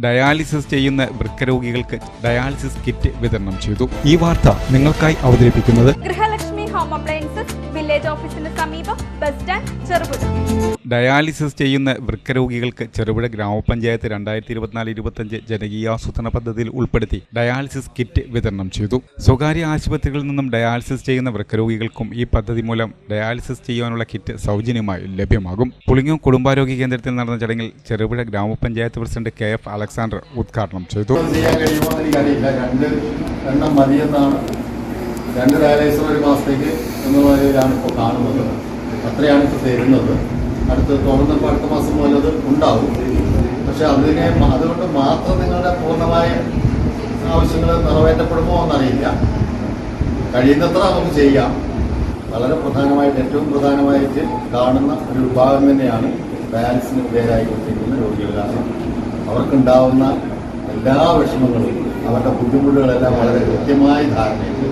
Dialysis ചെയ്യുന്ന വൃക്കരോഗികൾക്ക് dialysis kit വിതരണം ചെയ്തു. ഈ വാർത്ത നിങ്ങൾക്കായി അവതരിപ്പിക്കുന്നത് ഗൃഹലക്ഷ്മി ഹോം അപ്ലയൻസസ് വില്ലേജ് ഓഫീസിന് സമീപം ചെറുപുഴ. ഡയാലിസിസ് ചെയ്യുന്ന വൃക്കരോഗികൾക്ക് ചെറുപുഴ ഗ്രാമപഞ്ചായത്ത് രണ്ടായിരത്തി ഇരുപത്തിനാല് ഇരുപത്തഞ്ച് ജനകീയാസൂത്രണ പദ്ധതിയിൽ ഉൾപ്പെടുത്തി ഡയാലിസിസ് കിറ്റ് വിതരണം ചെയ്തു. സ്വകാര്യ ആശുപത്രികളിൽ നിന്നും ഡയാലിസിസ് ചെയ്യുന്ന വൃക്കരോഗികൾക്കും ഈ പദ്ധതി മൂലം ഡയാലിസിസ് ചെയ്യാനുള്ള കിറ്റ് സൗജന്യമായി ലഭ്യമാകും. പുളിങ്ങോ കുടുംബാരോഗ്യ കേന്ദ്രത്തിൽ നടന്ന ചടങ്ങിൽ Cherupuzha grama panchayat president K F Alexander ഉദ്ഘാടനം ചെയ്തു. രണ്ട് ഡയാലിസിസ് ഒരു മാസത്തേക്ക് എന്നുള്ള നിലയിലാണ് ഇപ്പോൾ കാണുന്നത്. അത്രയാണ് ഇപ്പോൾ തരുന്നത്. അടുത്ത് തുറന്നപ്പോൾ അടുത്ത മാസം മുതൽ അത് ഉണ്ടാവും. പക്ഷെ അതിനെ അതുകൊണ്ട് മാത്രം നിങ്ങളുടെ പൂർണമായ ആവശ്യങ്ങൾ നിറവേറ്റപ്പെടുമോ എന്നറിയില്ല. കഴിയുന്നത്ര നമുക്ക് ചെയ്യാം. വളരെ പ്രധാനമായിട്ട് ഏറ്റവും പ്രധാനമായിട്ട് കാണുന്ന ഒരു വിഭാഗം തന്നെയാണ് ഡയാലിസിന് വിധേയരായിക്കൊണ്ടിരിക്കുന്ന രോഗികൾ. കാരണം അവർക്കുണ്ടാവുന്ന എല്ലാ വിഷമങ്ങളും അവരുടെ ബുദ്ധിമുട്ടുകളെല്ലാം വളരെ കൃത്യമായി ധാരണയുണ്ട്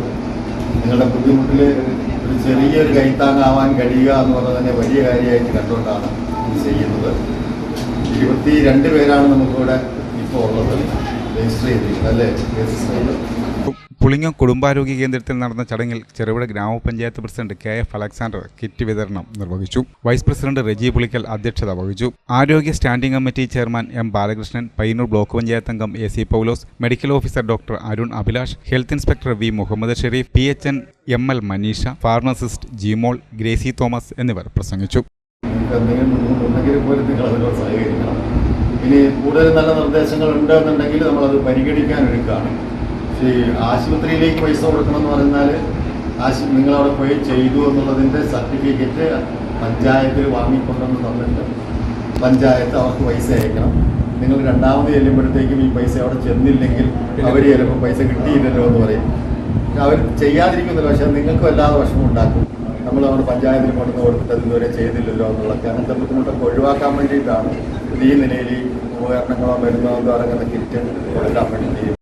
നിങ്ങളുടെ ബുദ്ധിമുട്ടിൽ ഒരു ചെറിയൊരു കൈത്താങ്ങാവാൻ കഴിയുക എന്ന് പറഞ്ഞത് തന്നെ വലിയ കാര്യമായിട്ട് കണ്ടുകൊണ്ടാണ് ഇത് ചെയ്യുന്നത്. ഇരുപത്തി രണ്ട് പേരാണ് നമുക്കിവിടെ ഇപ്പോൾ ഉള്ളത്. രജിസ്റ്റർ ചെയ്തിരിക്കുന്നത് അല്ലേ? രജിസ്റ്റർ പുളിങ്ങ കുടുംബാരോഗ്യ കേന്ദ്രത്തിൽ നടന്ന ചടങ്ങിൽ Cherupuzha grama panchayat president K F Alexander kit വിതരണം നിർവഹിച്ചു. വൈസ് പ്രസിഡന്റ് റെജി പുളിക്കൽ അധ്യക്ഷത വഹിച്ചു. ആരോഗ്യ standing committee chairman M Balakrishnan Payyanur block panchayat അംഗം A C Paulose medical officer doctor Arun Abhilash health inspector V Muhammad Sharif P H N M L Maneesha pharmacist Jimol Gracy Thomas എന്നിവർ പ്രസംഗിച്ചു. ഇനി കൂടുതൽ നല്ല നിർദ്ദേശങ്ങൾ ഉണ്ടെന്നുണ്ടെങ്കിൽ നമ്മളത് പരിഗണിക്കാൻ എടുക്കുകയാണ് പക്ഷേ ഈ ആശുപത്രിയിലേക്ക് പൈസ കൊടുക്കണം എന്ന് പറഞ്ഞാൽ ആശു നിങ്ങളവിടെ പോയി ചെയ്തു എന്നുള്ളതിന്റെ സർട്ടിഫിക്കറ്റ് പഞ്ചായത്തിൽ വാങ്ങിക്കൊണ്ടെന്ന് തന്നിട്ട് പഞ്ചായത്ത് അവർക്ക് പൈസ അയക്കണം. നിങ്ങൾ രണ്ടാമത് ചെല്ലുമ്പോഴത്തേക്കും ഈ പൈസ അവിടെ ചെന്നില്ലെങ്കിൽ അവർ ചിലപ്പോൾ പൈസ കിട്ടിയില്ലല്ലോ എന്ന് പറയും. അവർ ചെയ്യാതിരിക്കുന്നില്ല പക്ഷേ നിങ്ങൾക്ക് വല്ലാതെ വിഷമം ഉണ്ടാക്കും നമ്മൾ നമ്മുടെ പഞ്ചായത്തിൽ കൊണ്ടുവന്ന് കൊടുത്തിട്ട് ഇതുവരെ ചെയ്തില്ലല്ലോ എന്നുള്ളതൊക്കെ അങ്ങനത്തെ ബുദ്ധിമുട്ടൊക്കെ ഒഴിവാക്കാൻ വേണ്ടിയിട്ടാണ്. ഈ നിലയിൽ ഉപകരണങ്ങളോ മരുന്നോ അടങ്ങുന്ന കിറ്റ് കൊടുക്കാൻ വേണ്ടി